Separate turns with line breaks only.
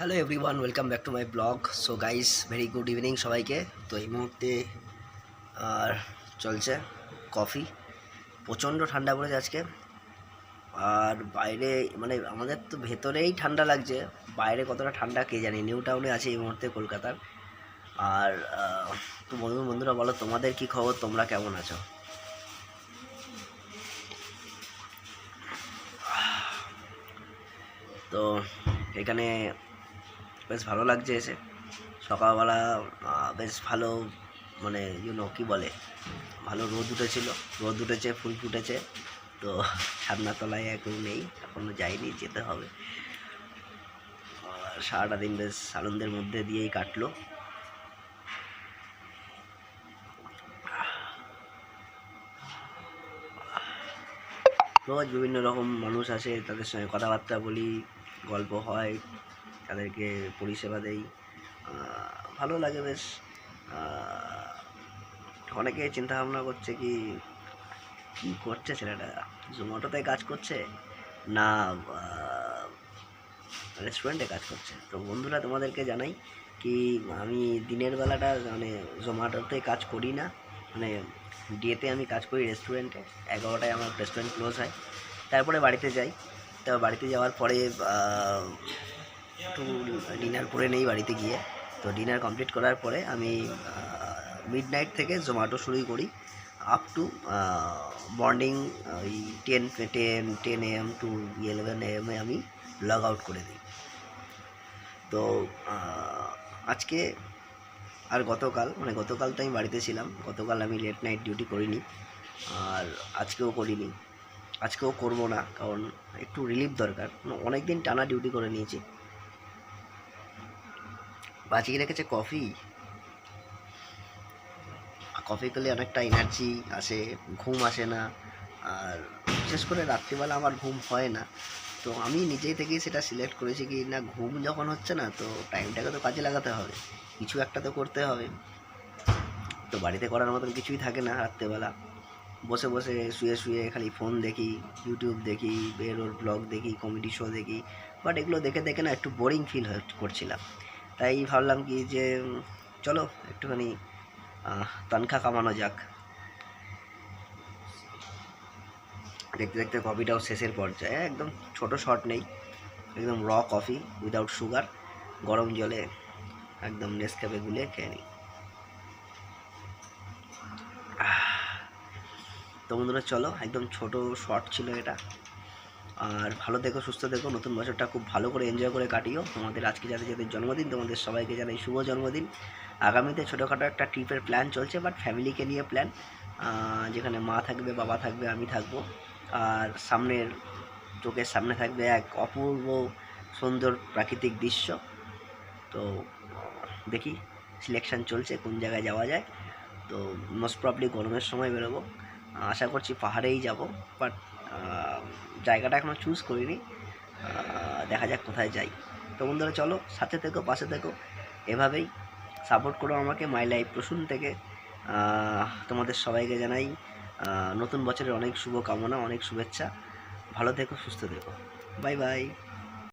Hello everyone welcome back to my vlog so guys very good evening সবাইকে। তো এই মুহূর্তে, আর চলছে কফি প্রচণ্ড ঠান্ডা পড়েছে আজকে। আর বাইরে মানে আমাদের তো ভেতরেই ঠান্ডা লাগছে। বাইরে কতটা ঠান্ডা কে জানি নিউ টাউনে আছে এই মুহূর্তে কলকাতার। আর তো বন্ধু, বন্ধুরা, বলো, তোমাদের কি খবর? তোমরা কেমন আছো? তো এখানে বেশ ভালো লাগছে এসে। সকালবেলা বেশ ভালো মানে ইউনো কি বলে, ভালো রোদ উঠেছিল। রোদ উঠেছে, ফুল ফুটেছে, তো তলায় এখন নেই এখনও যাইনি যেতে হবে। সারাটা দিন বেশ আনন্দের মধ্যে দিয়েই কাটলো। রোজ বিভিন্ন রকম মানুষ আসে, তাদের সঙ্গে কথাবার্তা বলি, গল্প হয়। তাদেরকে পরিষেবা দেই। ভালো লাগে বেশ। অনেকে চিন্তা ভাবনা করছে কি কি করছে ছেলেটা? জোম্যাটোতে কাজ করছে? না রেস্টুরেন্টে কাজ করছে। তো বন্ধুরা, তোমাদেরকে জানাই কি, আমি দিনের বেলাটা মানে জোম্যাটোতে কাজ করি না। মানে ডেতে আমি কাজ করি রেস্টুরেন্টে এগারোটায় আমার রেস্টুরেন্ট ক্লোজ হয়। তারপরে বাড়িতে যাই। তো বাড়িতে যাওয়ার পরে একটু ডিনার করে নেই বাড়িতে গিয়ে। তো ডিনার কমপ্লিট করার পরে আমি মিড নাইট থেকে জোম্যাটো শুরুই করি। আপ টু মর্নিং ওই ten ten ten AM to eleven AM এ আমি লগ আউট করে দিই। তো আজকে আর গতকাল মানে গতকাল তো আমি বাড়িতে ছিলাম, গতকাল আমি লেট নাইট ডিউটি করিনি, আর আজকেও করিনি। আজকেও করব না, কারণ একটু রিলিফ দরকার। অনেক দিন টানা ডিউটি করে নিয়েছি। বাঁচিয়ে রেখেছে কফি কফি খেলে অনেকটা এনার্জি আসে, ঘুম আসে না। আর বিশেষ করে রাত্রিবেলা আমার ঘুম হয় না। তো আমি নিজেই থেকেই সেটা সিলেক্ট করেছি কি না, ঘুম যখন হচ্ছে না, তো টাইমটাকে তো কাজে লাগাতে হবে। কিছু একটা তো করতে হবে। তো বাড়িতে করার মতন কিছুই থাকে না রাত্রেবেলা। বসে বসে শুয়ে শুয়ে খালি ফোন দেখি ইউটিউব দেখি বেরোর ব্লগ দেখি কমেডি শো দেখি। বাট এগুলো দেখে দেখে না একটু বোরিং ফিল করছিলাম। তাই ভাবলাম কি যে চলো একটুখানি তনখা কামানো যাক। দেখতে দেখতে কফিটাও শেষের পর্যায়ে, একদম ছোট শট নেই, একদম র কফি উইদাউট সুগার গরম জলে, একদম নেসক্যাফে গুলে খেয়ে নিই। তো বন্ধুরা চলো, একদম ছোট শর্ট ছিল এটা। আর ভালো দেখো সুস্থ দেখো নতুন বছরটা খুব ভালো করে এনজয় করে কাটিও। তোমাদের আজকে যাদের যাদের জন্মদিন, তোমাদের সবাইকে জানাই শুভ জন্মদিন। আগামীতে ছোটোখাটো একটা ট্রিপের প্ল্যান চলছে বাট ফ্যামিলিকে নিয়ে প্ল্যান যেখানে মা থাকবে, বাবা থাকবে, আমি থাকব। আর সামনের, চোখের সামনে থাকবে এক অপূর্ব সুন্দর প্রাকৃতিক দৃশ্য। তো দেখি সিলেকশন চলছে, কোন জায়গায় যাওয়া যায়। তো মোস্ট প্রবলি গরমের সময় বেরোবো। আশা করছি পাহাড়েই যাব বাট জায়গাটা এখনও চুজ করিনি। দেখা যাক কোথায় যাই। তো বন্ধুরা, চলো সাথে থেকো, পাশে থেকো। এভাবেই সাপোর্ট করো আমাকে মাই লাইফ প্রসূন থেকে। তোমাদের সবাইকে জানাই নতুন বছরের অনেক শুভ কামনা অনেক শুভেচ্ছা। ভালো থেকো, সুস্থ থেকো। Bye bye